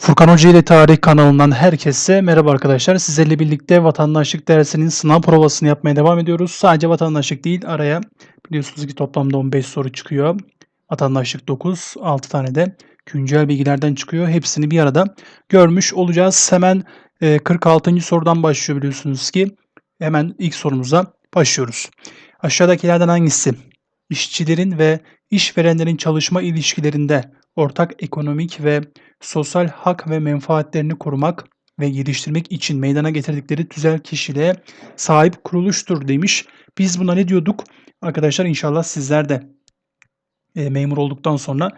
Furkan Hoca ile Tarih kanalından herkese merhaba arkadaşlar. Sizlerle birlikte vatandaşlık dersinin sınav provasını yapmaya devam ediyoruz. Sadece vatandaşlık değil araya biliyorsunuz ki toplamda 15 soru çıkıyor. Vatandaşlık 9, 6 tane de güncel bilgilerden çıkıyor. Hepsini bir arada görmüş olacağız. Hemen e, 46. sorudan başlıyor biliyorsunuz ki. Hemen ilk sorumuza başlıyoruz. Aşağıdakilerden hangisi işçilerin ve işverenlerin çalışma ilişkilerinde ortak ekonomik ve sosyal hak ve menfaatlerini korumak ve geliştirmek için meydana getirdikleri tüzel kişiliğe sahip kuruluştur demiş. Biz buna ne diyorduk? Arkadaşlar inşallah sizler de e, memur olduktan sonra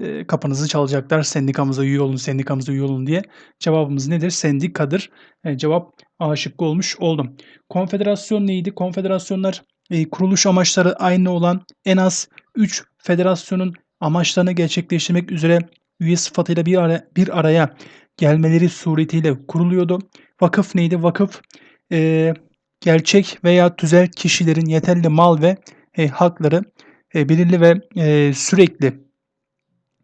e, kapınızı çalacaklar. Sendikamıza üye olun, sendikamıza üye olun diye. Cevabımız nedir? Sendikadır. E, cevap A şıkkı olmuş oldum. Konfederasyon neydi? Konfederasyonlar e, kuruluş amaçları aynı olan en az 3 federasyonun amaçlarını gerçekleştirmek üzere üye sıfatıyla bir, ara, bir araya gelmeleri suretiyle kuruluyordu. Vakıf neydi? Vakıf e, gerçek veya tüzel kişilerin yeterli mal ve e, hakları e, belirli ve e, sürekli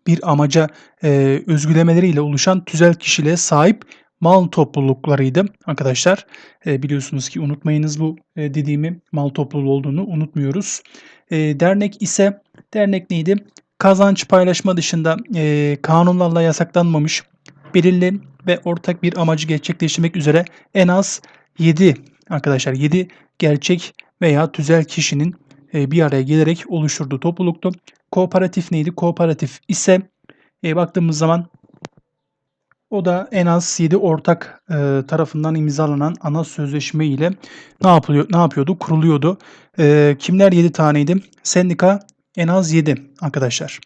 bir amaca e, özgülemeleriyle oluşan tüzel kişiliğe sahip mal topluluklarıydı arkadaşlar. E, biliyorsunuz ki unutmayınız bu e, dediğimi mal topluluğu olduğunu unutmuyoruz. E, dernek ise dernek neydi? Kazanç paylaşma dışında e, kanunlarla yasaklanmamış belirli ve ortak bir amacı gerçekleştirmek üzere en az 7 arkadaşlar 7 gerçek veya tüzel kişinin e, bir araya gelerek oluşturduğu topluluktu. Kooperatif neydi? Kooperatif ise e, baktığımız zaman o da en az 7 ortak e, tarafından imzalanan ana sözleşme ile ne yapılıyor ne yapıyordu? Kuruluyordu. E, kimler 7 taneydi? Sendika en az 7 arkadaşlar.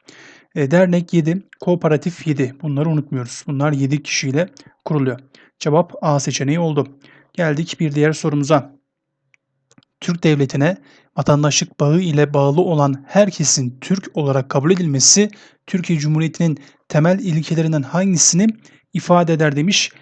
E, dernek 7, kooperatif 7. Bunları unutmuyoruz. Bunlar 7 kişiyle kuruluyor. Cevap A seçeneği oldu. Geldik bir diğer sorumuza. Türk devletine vatandaşlık bağı ile bağlı olan herkesin Türk olarak kabul edilmesi Türkiye Cumhuriyeti'nin temel ilkelerinden hangisini ifade eder demiş.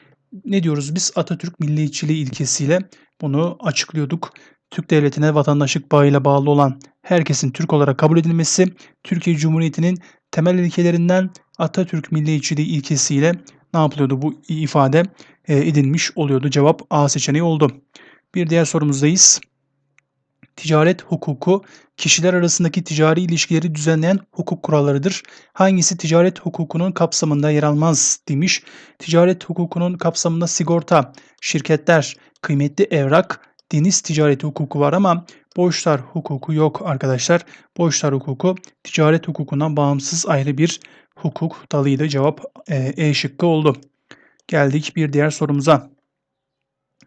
Ne diyoruz biz Atatürk milliyetçiliği ilkesiyle bunu açıklıyorduk. Türk devletine vatandaşlık bağıyla bağlı olan herkesin Türk olarak kabul edilmesi Türkiye Cumhuriyeti'nin temel ilkelerinden Atatürk milliyetçiliği ilkesiyle ne yapılıyordu bu ifade e, edilmiş oluyordu. Cevap A seçeneği oldu. Bir diğer sorumuzdayız. Ticaret hukuku kişiler arasındaki ticari ilişkileri düzenleyen hukuk kurallarıdır. Hangisi ticaret hukukunun kapsamında yer almaz demiş. Ticaret hukukunun kapsamında sigorta, şirketler, kıymetli evrak, deniz ticareti hukuku var ama borçlar hukuku yok arkadaşlar. Borçlar hukuku ticaret hukukundan bağımsız ayrı bir hukuk dalıydı. Cevap e, e şıkkı oldu. Geldik bir diğer sorumuza.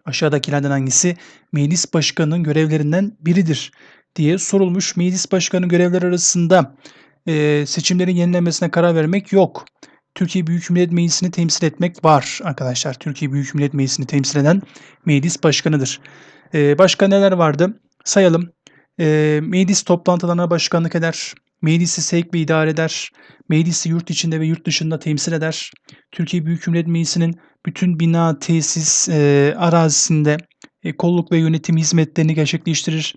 Aşağıdakilerden hangisi meclis başkanının görevlerinden biridir diye sorulmuş. Meclis başkanı görevler arasında e, seçimlerin yenilenmesine karar vermek yok. Türkiye Büyük Millet Meclisi'ni temsil etmek var arkadaşlar. Türkiye Büyük Millet Meclisi'ni temsil eden meclis başkanıdır. E, başka neler vardı? Sayalım. E, meclis toplantılarına başkanlık eder. Meclisi sevk ve idare eder. Meclisi yurt içinde ve yurt dışında temsil eder. Türkiye Büyük Millet Meclisi'nin bütün bina, tesis, e, arazisinde e, kolluk ve yönetim hizmetlerini gerçekleştirir.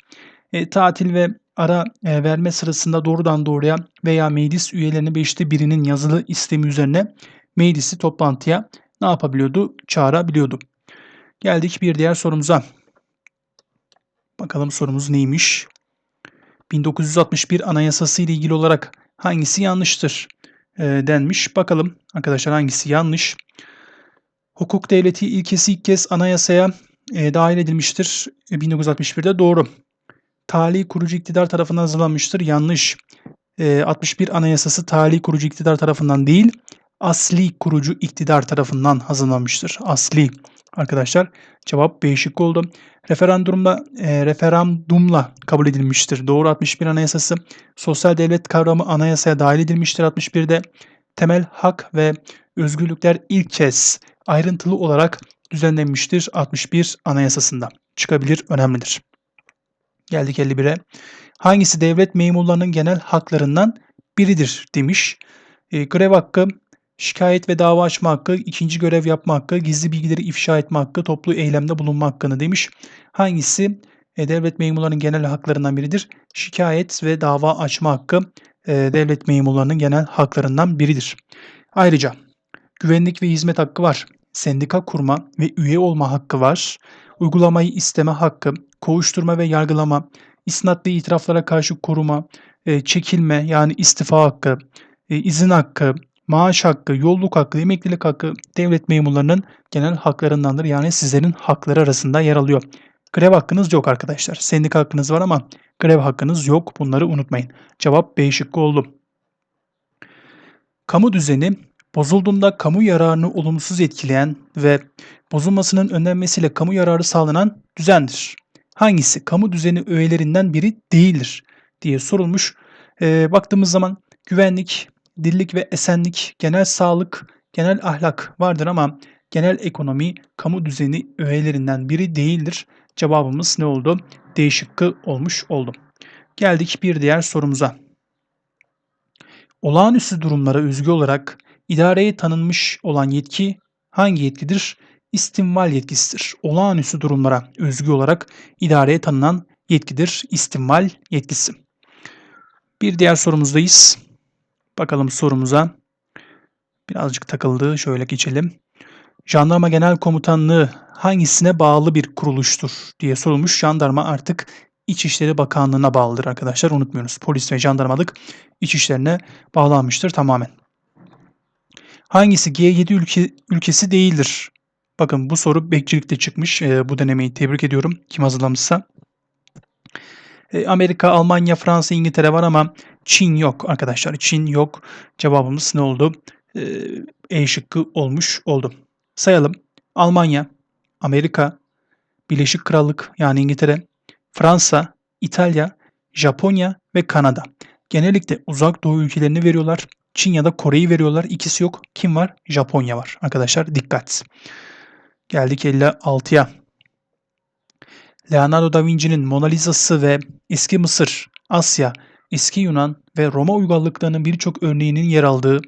E, tatil ve ara e, verme sırasında doğrudan doğruya veya meclis üyelerinin beşte birinin yazılı istemi üzerine meclisi toplantıya ne yapabiliyordu? Çağırabiliyordu. Geldik bir diğer sorumuza. Bakalım sorumuz neymiş? 1961 Anayasası ile ilgili olarak hangisi yanlıştır e, denmiş. Bakalım arkadaşlar hangisi yanlış? Hukuk devleti ilkesi ilk kez anayasaya e, dahil edilmiştir. E, 1961'de doğru. Tali kurucu iktidar tarafından hazırlanmıştır. Yanlış. E, 61 Anayasası tali kurucu iktidar tarafından değil, asli kurucu iktidar tarafından hazırlanmıştır. Asli arkadaşlar. Cevap B şıkkı oldu. Referandumla e, referandumla kabul edilmiştir. Doğru 61 Anayasası. Sosyal devlet kavramı anayasaya dahil edilmiştir 61'de. Temel hak ve özgürlükler ilk kez ayrıntılı olarak düzenlenmiştir 61 Anayasasında. Çıkabilir, önemlidir. Geldik 51'e. Hangisi devlet memurlarının genel haklarından biridir demiş. E, grev hakkı, şikayet ve dava açma hakkı, ikinci görev yapma hakkı, gizli bilgileri ifşa etme hakkı, toplu eylemde bulunma hakkını demiş. Hangisi e, devlet memurlarının genel haklarından biridir? Şikayet ve dava açma hakkı e, devlet memurlarının genel haklarından biridir. Ayrıca Güvenlik ve hizmet hakkı var. Sendika kurma ve üye olma hakkı var. Uygulamayı isteme hakkı, kovuşturma ve yargılama, isnat itiraflara karşı koruma, e, çekilme yani istifa hakkı, e, izin hakkı, maaş hakkı, yolluk hakkı, emeklilik hakkı devlet memurlarının genel haklarındandır. Yani sizlerin hakları arasında yer alıyor. Grev hakkınız yok arkadaşlar. Sendika hakkınız var ama grev hakkınız yok. Bunları unutmayın. Cevap B şıkkı oldu. Kamu düzeni bozulduğunda kamu yararını olumsuz etkileyen ve bozulmasının önlenmesiyle kamu yararı sağlanan düzendir. Hangisi kamu düzeni öğelerinden biri değildir diye sorulmuş. E, baktığımız zaman güvenlik, dillik ve esenlik, genel sağlık, genel ahlak vardır ama genel ekonomi kamu düzeni öğelerinden biri değildir. Cevabımız ne oldu? D şıkkı olmuş oldu. Geldik bir diğer sorumuza. Olağanüstü durumlara özgü olarak idareye tanınmış olan yetki hangi yetkidir? İstimval yetkisidir. Olağanüstü durumlara özgü olarak idareye tanınan yetkidir. İstimval yetkisi. Bir diğer sorumuzdayız. Bakalım sorumuza. Birazcık takıldı. Şöyle geçelim. Jandarma Genel Komutanlığı hangisine bağlı bir kuruluştur diye sorulmuş. Jandarma artık İçişleri Bakanlığı'na bağlıdır arkadaşlar. Unutmuyoruz. Polis ve jandarmalık İçişlerine bağlanmıştır tamamen. Hangisi G7 ülke, ülkesi değildir? Bakın bu soru bekçilikte çıkmış. E, bu denemeyi tebrik ediyorum kim hazırlamışsa. E, Amerika, Almanya, Fransa, İngiltere var ama Çin yok arkadaşlar. Çin yok. Cevabımız ne oldu? E, e şıkkı olmuş oldu. Sayalım. Almanya, Amerika, Birleşik Krallık yani İngiltere, Fransa, İtalya, Japonya ve Kanada. Genellikle uzak doğu ülkelerini veriyorlar. Çin ya da Kore'yi veriyorlar. İkisi yok. Kim var? Japonya var. Arkadaşlar dikkat. Geldik 56'ya. Leonardo da Vinci'nin Mona Lisa'sı ve eski Mısır, Asya, eski Yunan ve Roma uygarlıklarının birçok örneğinin yer aldığı,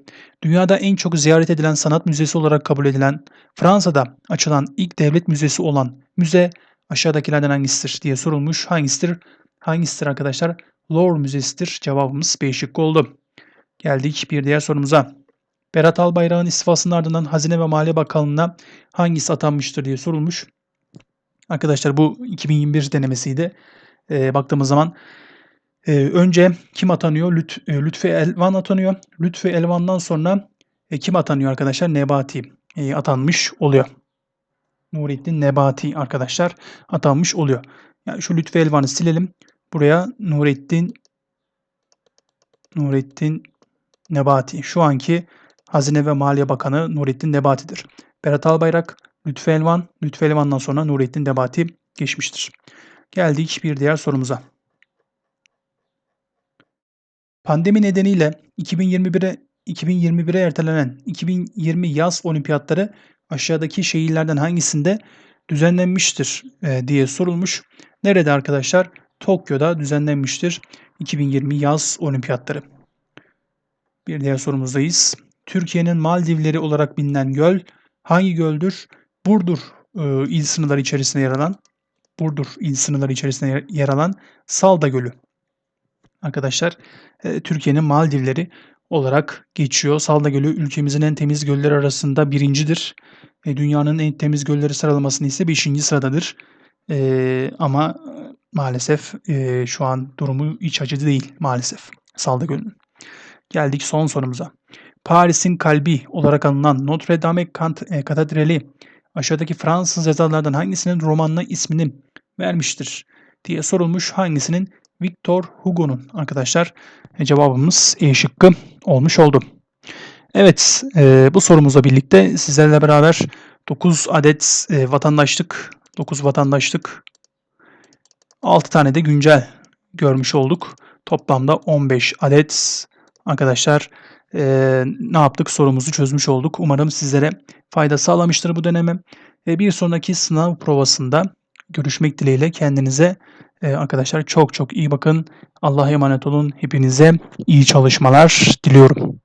dünyada en çok ziyaret edilen sanat müzesi olarak kabul edilen, Fransa'da açılan ilk devlet müzesi olan müze aşağıdakilerden hangisidir diye sorulmuş. Hangisidir? Hangisidir arkadaşlar? Louvre Müzesi'dir. Cevabımız B şıkkı oldu. Geldik bir diğer sorumuza. Berat Albayrak'ın istifasının ardından Hazine ve Maliye Bakanlığı'na hangisi atanmıştır diye sorulmuş. Arkadaşlar bu 2021 denemesiydi. E, baktığımız zaman e, önce kim atanıyor? Lüt, e, Lütfi Elvan atanıyor. Lütfi Elvan'dan sonra e, kim atanıyor arkadaşlar? Nebati e, atanmış oluyor. Nurettin Nebati arkadaşlar atanmış oluyor. Yani şu Lütfi Elvan'ı silelim. Buraya Nurettin Nurettin Nebati. Şu anki Hazine ve Maliye Bakanı Nurettin Nebati'dir. Berat Albayrak, Lütfü Elvan, Lütfü Elvan'dan sonra Nurettin Nebati geçmiştir. Geldik bir diğer sorumuza. Pandemi nedeniyle 2021'e 2021'e ertelenen 2020 yaz olimpiyatları aşağıdaki şehirlerden hangisinde düzenlenmiştir e, diye sorulmuş. Nerede arkadaşlar? Tokyo'da düzenlenmiştir 2020 yaz olimpiyatları. Bir diğer sorumuzdayız. Türkiye'nin Maldivleri olarak bilinen göl hangi göldür? Burdur e, il sınırları içerisinde yer alan Burdur il sınırları içerisinde yer alan Salda Gölü. Arkadaşlar e, Türkiye'nin Maldivleri olarak geçiyor. Salda Gölü ülkemizin en temiz gölleri arasında birincidir. E, dünyanın en temiz gölleri sıralamasını ise 5. sıradadır. E, ama maalesef e, şu an durumu iç acıcı değil maalesef Salda Gölü'nün. Geldik son sorumuza. Paris'in kalbi olarak anılan Notre Dame e, Katedrali aşağıdaki Fransız yazarlardan hangisinin romanına ismini vermiştir diye sorulmuş. Hangisinin? Victor Hugo'nun arkadaşlar e, cevabımız E şıkkı olmuş oldu. Evet e, bu sorumuzla birlikte sizlerle beraber 9 adet e, vatandaşlık 9 vatandaşlık 6 tane de güncel görmüş olduk. Toplamda 15 adet arkadaşlar e, ne yaptık sorumuzu çözmüş olduk. Umarım sizlere fayda sağlamıştır bu deneme. E, bir sonraki sınav provasında görüşmek dileğiyle kendinize e, arkadaşlar çok çok iyi bakın. Allah'a emanet olun. Hepinize iyi çalışmalar diliyorum.